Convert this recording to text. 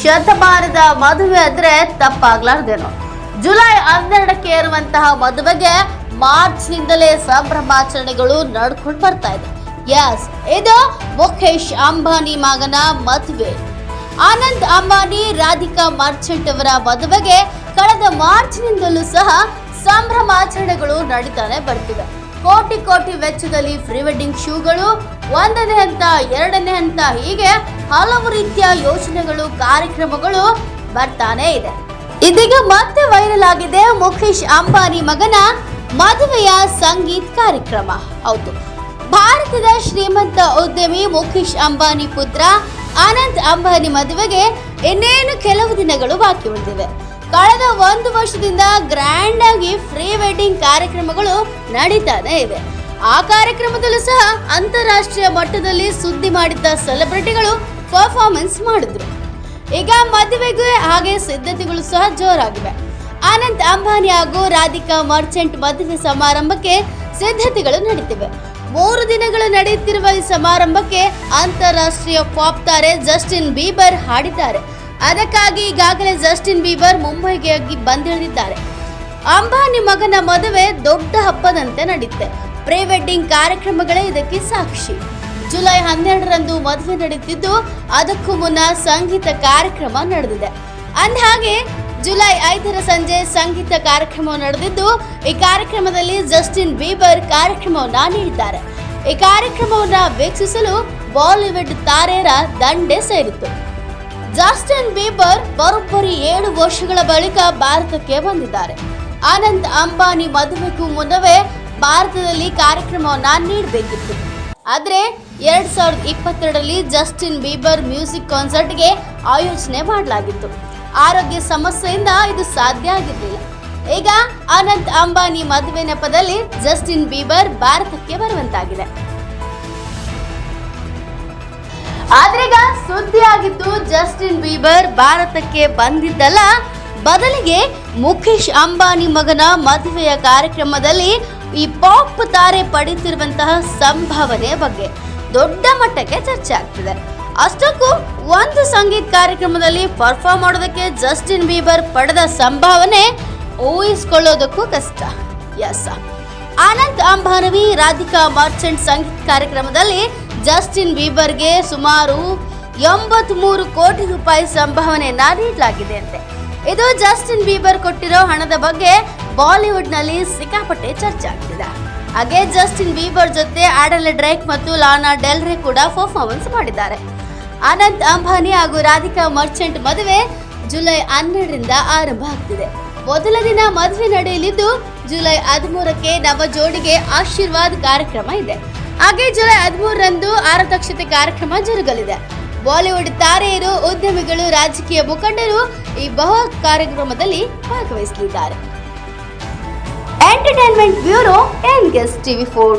ಶತಮಾನದ ಮದುವೆ ಅಂದ್ರೆ ತಪ್ಪಾಗ್ಲಾರ್ದೇನೋ. ಜುಲೈ ಹನ್ನೆರಡಕ್ಕೆ ಇರುವಂತಹ ಮದುವೆಗೆ ಮಾರ್ಚ್ ನಿಂದಲೇ ಸಂಭ್ರಮಾಚರಣೆಗಳು ನಡ್ಕೊಂಡು ಬರ್ತಾ ಇದೆ. ಎಸ್ ಇದು ಮುಖೇಶ್ ಅಂಬಾನಿ ಮಗನ ಮದುವೆ. ಆನಂದ್ ಅಂಬಾನಿ, ರಾಧಿಕಾ ಮರ್ಚೆಂಟ್ ಅವರ ಮದುವೆಗೆ ಕಳೆದ ಮಾರ್ಚ್ನಿಂದಲೂ ಸಹ ಸಂಭ್ರಮಾಚರಣೆಗಳು ನಡೀತಾನೆ ಬರ್ತಿವೆ. ಕೋಟಿ ಕೋಟಿ ವೆಚ್ಚದಲ್ಲಿ ಪ್ರೀ ವೆಡ್ಡಿಂಗ್ ಶೂಗಳು, ಒಂದನೇ ಹಂತ, ಎರಡನೇ ಹಂತ, ಹೀಗೆ ಹಲವು ರೀತಿಯ ಯೋಜನೆಗಳು ಕಾರ್ಯಕ್ರಮಗಳು ಬರ್ತಾನೆ ಇದೆ. ಇದೀಗ ಮತ್ತೆ ವೈರಲ್ ಆಗಿದೆ ಮುಖೇಶ್ ಅಂಬಾನಿ ಮಗನ ಮದುವೆಯ ಸಂಗೀತ್ ಕಾರ್ಯಕ್ರಮ. ಹೌದು. ಭಾರತದ ಶ್ರೀಮಂತ ಉದ್ಯಮಿ ಮುಖೇಶ್ ಅಂಬಾನಿ ಪುತ್ರ ಆನಂದ್ ಅಂಬಾನಿ ಮದುವೆಗೆ ಇನ್ನೇನು ಕೆಲವು ದಿನಗಳು ಬಾಕಿ ಉಳಿದಿವೆ. ಕಳೆದ ಒಂದು ವರ್ಷದಿಂದ ಗ್ರ್ಯಾಂಡ್ ಆಗಿ ಫ್ರೀ ವೆಡ್ಡಿಂಗ್ ಕಾರ್ಯಕ್ರಮಗಳು ನಡೀತಾನೆ ಇದೆ. ಆ ಕಾರ್ಯಕ್ರಮದಲ್ಲೂ ಸಹ ಅಂತಾರಾಷ್ಟ್ರೀಯ ಮಟ್ಟದಲ್ಲಿ ಸುದ್ದಿ ಮಾಡಿದ್ದ ಸೆಲೆಬ್ರಿಟಿಗಳು ಪರ್ಫಾರ್ಮೆನ್ಸ್ ಮಾಡಿದ್ರು. ಈಗ ಮದುವೆಗೂ ಹಾಗೆ ಸಿದ್ಧತೆಗಳು ಸಹ ಜೋರಾಗಿವೆ. ಆನಂದ್ ಅಂಬಾನಿ ಹಾಗೂ ರಾಧಿಕಾ ಮರ್ಚೆಂಟ್ ಮದುವೆ ಸಮಾರಂಭಕ್ಕೆ ಸಿದ್ಧತೆಗಳು ನಡೀತಿವೆ. ಮೂರು ದಿನಗಳು ನಡೆಯುತ್ತಿರುವ ಈ ಸಮಾರಂಭಕ್ಕೆ ಅಂತಾರಾಷ್ಟ್ರೀಯ ಪಾಪ್ ತಾರೆ ಜಸ್ಟಿನ್ ಬೀಬರ್ ಹಾಡಿದ್ದಾರೆ. ಅದಕ್ಕಾಗಿ ಈಗಾಗಲೇ ಜಸ್ಟಿನ್ ಬೀಬರ್ ಮುಂಬೈಗೆ ಬಂದಿಳಿದಿದ್ದಾರೆ. ಅಂಬಾನಿ ಮಗನ ಮದುವೆ ದೊಡ್ಡ ಹಬ್ಬದಂತೆ ನಡೆಯುತ್ತೆ ಪ್ರೀ ವೆಡ್ಡಿಂಗ್ ಕಾರ್ಯಕ್ರಮಗಳೇ ಇದಕ್ಕೆ ಸಾಕ್ಷಿ. ಜುಲೈ ಹನ್ನೆರಡರಂದು ಮದುವೆ ನಡೆಯುತ್ತಿದ್ದು, ಅದಕ್ಕೂ ಮುನ್ನ ಸಂಗೀತ ಕಾರ್ಯಕ್ರಮ ನಡೆದಿದೆ. ಅಂದಹಾಗೆ ಜುಲೈ ಐದರ ಸಂಜೆ ಸಂಗೀತ ಕಾರ್ಯಕ್ರಮ ನಡೆದಿದ್ದು, ಈ ಕಾರ್ಯಕ್ರಮದಲ್ಲಿ ಜಸ್ಟಿನ್ ಬೀಬರ್ ಕಾರ್ಯಕ್ರಮವನ್ನ ನೀಡಿದ್ದಾರೆ. ಈ ಕಾರ್ಯಕ್ರಮವನ್ನ ವೀಕ್ಷಿಸಲು ಬಾಲಿವುಡ್ ತಾರೆಯರ ದಂಡೆ ಸೇರಿತ್ತು. ಜಸ್ಟಿನ್ ಬೀಬರ್ ಬರೋಬ್ಬರಿ ಏಳು ವರ್ಷಗಳ ಬಳಿಕ ಭಾರತಕ್ಕೆ ಬಂದಿದ್ದಾರೆ. ಆನಂದ್ ಅಂಬಾನಿ ಮದುವೆಗೂ ಮುನ್ನವೇ ಭಾರತದಲ್ಲಿ ಕಾರ್ಯಕ್ರಮವನ್ನ ನೀಡಬೇಕಿತ್ತು. ಆದ್ರೆ ಎರಡು ಸಾವಿರದ ಇಪ್ಪತ್ತೆರಡರಲ್ಲಿ ಜಸ್ಟಿನ್ ಬೀಬರ್ ಮ್ಯೂಸಿಕ್ ಕಾನ್ಸರ್ಟ್ಗೆ ಆಯೋಜನೆ ಮಾಡಲಾಗಿತ್ತು. ಆರೋಗ್ಯ ಸಮಸ್ಯೆಯಿಂದ ಇದು ಸಾಧ್ಯ ಆಗಿರಲಿಲ್ಲ. ಈಗ ಅನಂತ್ ಅಂಬಾನಿ ಮದುವೆ ನೆಪದಲ್ಲಿ ಜಸ್ಟಿನ್ ಬೀಬರ್ ಭಾರತಕ್ಕೆ ಬರುವಂತಾಗಿದೆ. ಆದ್ರೀಗ ಸುದ್ದಿ ಆಗಿದ್ದು ಜಸ್ಟಿನ್ ಬೀಬರ್ ಭಾರತಕ್ಕೆ ಬಂದಿದ್ದಲ್ಲ. ಬದಲಿಗೆ ಮುಖೇಶ್ ಅಂಬಾನಿ ಮಗನ ಮದುವೆಯ ಕಾರ್ಯಕ್ರಮದಲ್ಲಿ ಈ ಪಾಪ್ ತಾರೆ ಪಡೀತಿರುವಂತಹ ಸಂಭಾವನೆ ಬಗ್ಗೆ ದೊಡ್ಡ ಮಟ್ಟಕ್ಕೆ ಚರ್ಚೆ ಆಗ್ತಿದೆ. ಅಷ್ಟಕ್ಕೂ ಒಂದು ಸಂಗೀತ ಕಾರ್ಯಕ್ರಮದಲ್ಲಿ ಪರ್ಫಾರ್ಮ್ ಮಾಡೋದಕ್ಕೆ ಜಸ್ಟಿನ್ ಬೀಬರ್ ಪಡೆದ ಸಂಭಾವನೆ ಊಹಿಸ್ಕೊಳ್ಳೋದಕ್ಕೂ ಕಷ್ಟ. ಎಸ್ ಆನಂದ್ ಅಂಬಾನವಿ, ರಾಧಿಕಾ ಮರ್ಚೆಂಟ್ ಸಂಗೀತ ಕಾರ್ಯಕ್ರಮದಲ್ಲಿ ಜಸ್ಟಿನ್ ಬೀಬರ್ಗೆ ಸುಮಾರು ಎಂಬತ್ಮೂರು ಕೋಟಿ ರೂಪಾಯಿ ಸಂಭಾವನೆಯನ್ನ ನೀಡಲಾಗಿದೆ ಅಂತೆ. ಇದು ಜಸ್ಟಿನ್ ಬೀಬರ್ ಕೊಟ್ಟಿರೋ ಹಣದ ಬಗ್ಗೆ ಬಾಲಿವುಡ್ನಲ್ಲಿ ಸಿಕ್ಕಾಪಟ್ಟೆ ಚರ್ಚೆ ಆಗ್ತಿದೆ. ಹಾಗೆ ಜಸ್ಟಿನ್ ಬೀಬರ್ ಜೊತೆ ಆಡಲ್ ಡ್ರೇಕ್ ಮತ್ತು ಲಾನಾ ಡೆಲ್ರೆ ಕೂಡ ಪರ್ಫಾರ್ಮೆನ್ಸ್ ಮಾಡಿದ್ದಾರೆ. ಅನಂತ್ ಅಂಬಾನಿ ಹಾಗೂ ರಾಧಿಕಾ ಮರ್ಚೆಂಟ್ ಮದುವೆ ಜುಲೈ ಹನ್ನೆರಡರಿಂದ ಆರಂಭ ಆಗ್ತಿದೆ. ಮೊದಲ ದಿನ ಮದುವೆ ನಡೆಯಲಿದ್ದು ಜುಲೈ ಹದಿಮೂರಕ್ಕೆ ನವ ಜೋಡಿಗೆ ಆಶೀರ್ವಾದ್ ಕಾರ್ಯಕ್ರಮ ಇದೆ. ಹಾಗೆ ಜುಲೈ ಹದಿಮೂರರಂದು ಆರತಕ್ಷತೆ ಕಾರ್ಯಕ್ರಮ ಜರುಗಲಿದೆ. ಬಾಲಿವುಡ್ ತಾರೆಯರು, ಉದ್ಯಮಿಗಳು, ರಾಜಕೀಯ ಮುಖಂಡರು ಈ ಬಹು ಕಾರ್ಯಕ್ರಮದಲ್ಲಿ ಭಾಗವಹಿಸಲಿದ್ದಾರೆ. Entertainment bureau N guess TV four